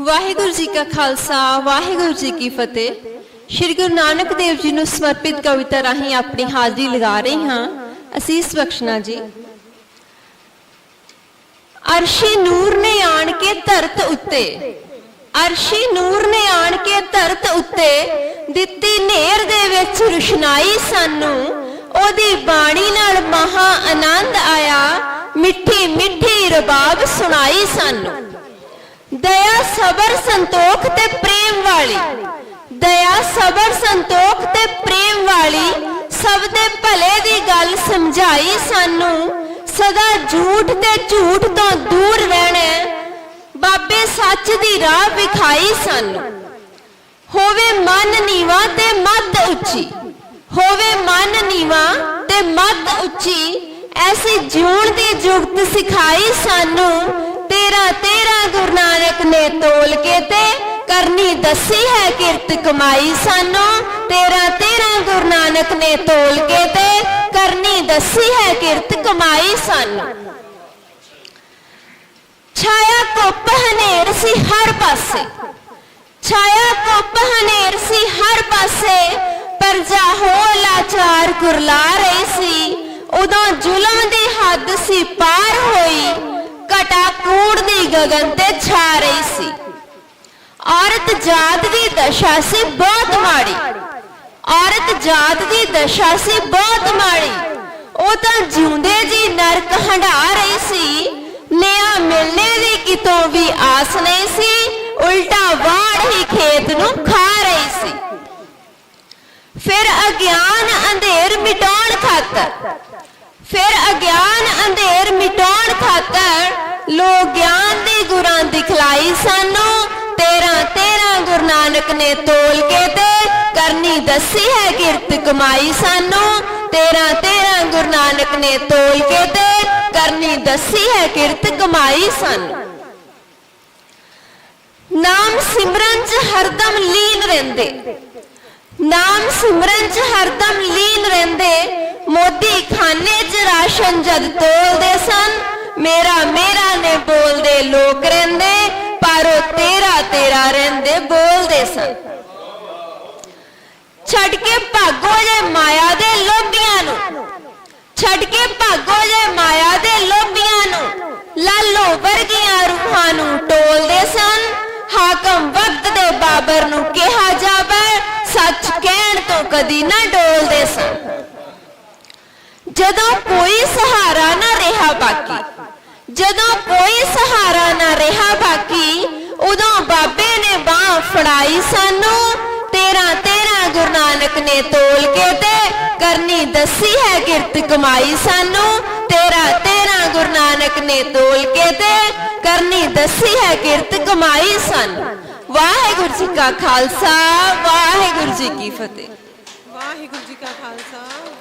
ਵਾਹਿਗੁਰੂ ਜੀ ਕਾ ਖਾਲਸਾ, ਵਾਹਿਗੁਰੂ ਜੀ ਕੀ ਫਤਿਹ। ਸ਼੍ਰੀ ਗੁਰੂ ਨਾਨਕ ਦੇਵ ਜੀ ਨੂੰ ਸਮਰਪਿਤ ਕਵਿਤਾ ਰਾਹੀਂ ਆਪਣੀ ਹਾਜ਼ਰੀ ਲਗਾ ਰਹੀ ਹਾਂ। ਅਸੀਸ ਬਖਸ਼ਣਾ ਜੀ। ਅਰਸ਼ੀ ਨੂਰ ਨੇ ਆਣ ਕੇ ਧਰਤ ਉੱਤੇ, ਅਰਸ਼ੀ ਨੂਰ ਨੇ ਆਣ ਕੇ ਧਰਤ ਉੱਤੇ, ਦਿੱਤੀ ਨੇਰ ਦੇ ਵਿੱਚ ਰੁਸ਼ਨਾਈ ਸਾਨੂੰ, ਉਹਦੀ ਬਾਣੀ ਨਾਲ ਮਹਾ ਆਨੰਦ ਆਇਆ, ਮਿੱਠੀ ਮਿੱਠੀ ਰਬਾਬ ਸੁਣਾਈ ਸਾਨੂੰ। ਦਇਆ, ਸਬਰ, ਸੰਤੋਖ ਤੇ ਪ੍ਰੇਮ ਵਾਲੀ। ਦਇਆ, ਸਬਰ, ਸੰਤੋਖ ਤੇ ਪ੍ਰੇਮ ਵਾਲੀ ਸਭ ਦੇ ਭਲੇ ਦੀ ਗੱਲ ਸਮਝਾਈ ਸਾਨੂੰ। ਸਦਾ ਝੂਠ ਤੇ ਝੂਠ ਤੋਂ ਦੂਰ ਰਹਿਣਾ ਬਾਬੇ ਸੱਚ ਦੀ ਰਾਹ ਵਿਖਾਈ ਸਾਨੂੰ। ਹੋਵੇ ਮਨ ਨੀਵਾ ਤੇ ਮੱਧ ਉੱਚੀ। ਹੋਵੇ ਮਨ ਨੀਵਾ ਤੇ ਮੱਧ ਉੱਚੀ। ਐਸੀ ਜਿਉਣ ਦੀ ਜੁਗਤ ਸਿਖਾਈ ਸਾਨੂੰ। ਤੇਰਾ ਤੇਰਾ ਗੁਰੂ ਨਾਨਕ ਨੇ ਤੋਲ ਕੇ ਤੇ ਕਰਨੀ ਦੱਸੀ ਹੈ ਕਿਰਤ ਕਮਾਈ ਸਾਨੂੰ। ਤੇਰਾ ਤੇਰਾ ਗੁਰੂ ਨਾਨਕ ਨੇ ਤੋਲ ਕੇ ਤੇ ਕਰਨੀ ਦੱਸੀ ਹੈ ਕਿਰਤ ਕਮਾਈ ਸਾਨੂੰ। ਛਾਇਆ ਕੁੱਪ ਹਨੇਰ ਸੀ ਹਰ ਪਾਸੇ। ਛਾਇਆ ਕੁੱਪ ਹਨੇਰ ਸੀ ਹਰ ਪਾਸੇ। ਪਰਜਾ ਹੋ ਲਾਚਾਰ ਗੁਰਲਾ ਰਹੀ ਸੀ। ਉਦੋਂ ਜ਼ੁਲਮ ਦੀ ਹੱਦ ਸੀ ਪਾਰ ਹੋਈ। ਕਟਾ ਕੂੜ ਦੀ ਗਗਨ ਤੇ ਛਾ ਰਹੀ ਸੀ। ਔਰਤ ਜਾਤ ਦੀ ਦਸ਼ਾ ਸੀ ਬਹੁਤ ਮਾੜੀ। ਔਰਤ ਜਾਤ ਦੀ ਦਸ਼ਾ ਸੀ ਬਹੁਤ ਮਾੜੀ। ਉਹ ਤਾਂ ਜਿਉਂਦੇ ਜੀ ਨਰਕ ਹੰਢਾ ਰਹੀ ਸੀ। ਨਿਆ ਮਿਲਣੇ ਦੀ ਕਿਤੋਂ ਵੀ ਆਸ ਨਹੀਂ ਸੀ। ਉਲਟਾ ਵਾੜ ਹੀ ਖੇਤ ਨੂੰ ਖਾ ਰਹੀ ਸੀ। ਫਿਰ ਅਗਿਆਨ ਅੰਧੇਰ ਮਿਟਾਉਣ ਖਾਤਰ, ਫਿਰ ਅਗਿਆਨ ਅੰਧੇਰ ਮਿਟਾਉਣ ਖਾਤਰ ਲੋ ਗਿਆਨ ਦੀ ਗੁਰਾਂ ਦਿਖਲਾਈ ਸਾਨੂੰ, ਤੇਰਾ ਤੇਰਾ ਗੁਰੂ ਨਾਨਕ ਨੇ ਤੋਲ ਕੇ ਤੇ ਕਰਨੀ ਦੱਸੀ ਹੈ ਕਿਰਤ ਕਮਾਈ ਸਾਨੂੰ, ਤੇਰਾ ਤੇਰਾ ਗੁਰੂ ਨਾਨਕ ਨੇ ਤੋਲ ਕੇ ਤੇ ਕਰਨੀ ਦੱਸੀ ਹੈ ਕਿਰਤ ਕਮਾਈ ਸਾਨੂੰ। ਨਾਮ ਸਿਮਰਨ ਚ ਹਰਦਮ ਲੀਨ ਰਹਿੰਦੇ। ਨਾਮ ਸਿਮਰਨ ਚ ਹਰਦਮ ਲੀਨ ਰਹਿੰਦੇ। ਮੋਦੀ ਖਾਨੇ ਚ ਰਾਸ਼ਨ ਜਦ ਤੋਲਦੇ ਸਨ ਮੇਰਾ ਮੇਰਾ ਨੇ ਬੋਲਦੇ ਲੋਕ ਰਹਿੰਦੇ, ਪਰ ਉਹ ਤੇਰਾ ਤੇਰਾ ਰਹਿੰਦੇ ਬੋਲਦੇ ਸਨ। ਛੱਡ ਕੇ ਭਾਗੋ ਜੇ ਮਾਇਆ ਦੇ ਲੋਭੀਆਂ ਨੂੰ, ਛੱਡ ਕੇ ਭਾਗੋ ਜੇ ਮਾਇਆ ਦੇ ਲੋਭੀਆਂ ਨੂੰ, ਲਾਲੋ ਵਰਗੀਆਂ ਰੂਹਾਂ ਨੂੰ ਟੋਲਦੇ ਸਨ। ਹਾਕਮ ਵਕਤ ਦੇ ਬਾਬਰ ਨੂੰ ਕਿਹਾ ਜਾਵੇ, ਸੱਚ ਕਹਿਣ ਤੋਂ ਕਦੀ ਨਾ ਡੋਲਦੇ ਸਨ। ਜਦੋਂ ਕੋਈ ਸਹਾਰਾ ਨਾ ਰਿਹਾ ਬਾਕੀ। ਜਦੋਂ ਕੋਈ ਸਹਾਰਾ ਨਾ ਰਿਹਾ ਬਾਕੀ, ਉਦੋਂ ਬਾਬੇ ਨੇ ਬਾਹ ਫੜਾਈ ਸਾਨੂੰ। ਤੇਰਾ ਤੇਰਾ ਗੁਰੂ ਨਾਨਕ ਨੇ ਤੋਲ ਕੇ ਤੇ ਕਰਨੀ ਦੱਸੀ ਹੈ ਕਿਰਤ ਕਮਾਈ ਸਾਨੂੰ। ਤੇਰਾ ਤੇਰਾ ਗੁਰੂ ਨਾਨਕ ਨੇ ਤੋਲ ਕੇ ਤੇ ਕਰਨੀ ਦੱਸੀ ਹੈ ਕਿਰਤ ਕਮਾਈ ਸਾਨੂੰ। ਵਾਹਿਗੁਰੂ ਜੀ ਕਾ ਖਾਲਸਾ, ਵਾਹਿਗੁਰੂ ਜੀ ਕੀ ਫਤਿਹ। ਵਾਹਿਗੁਰੂ ਜੀ ਕਾ ਖਾਲਸਾ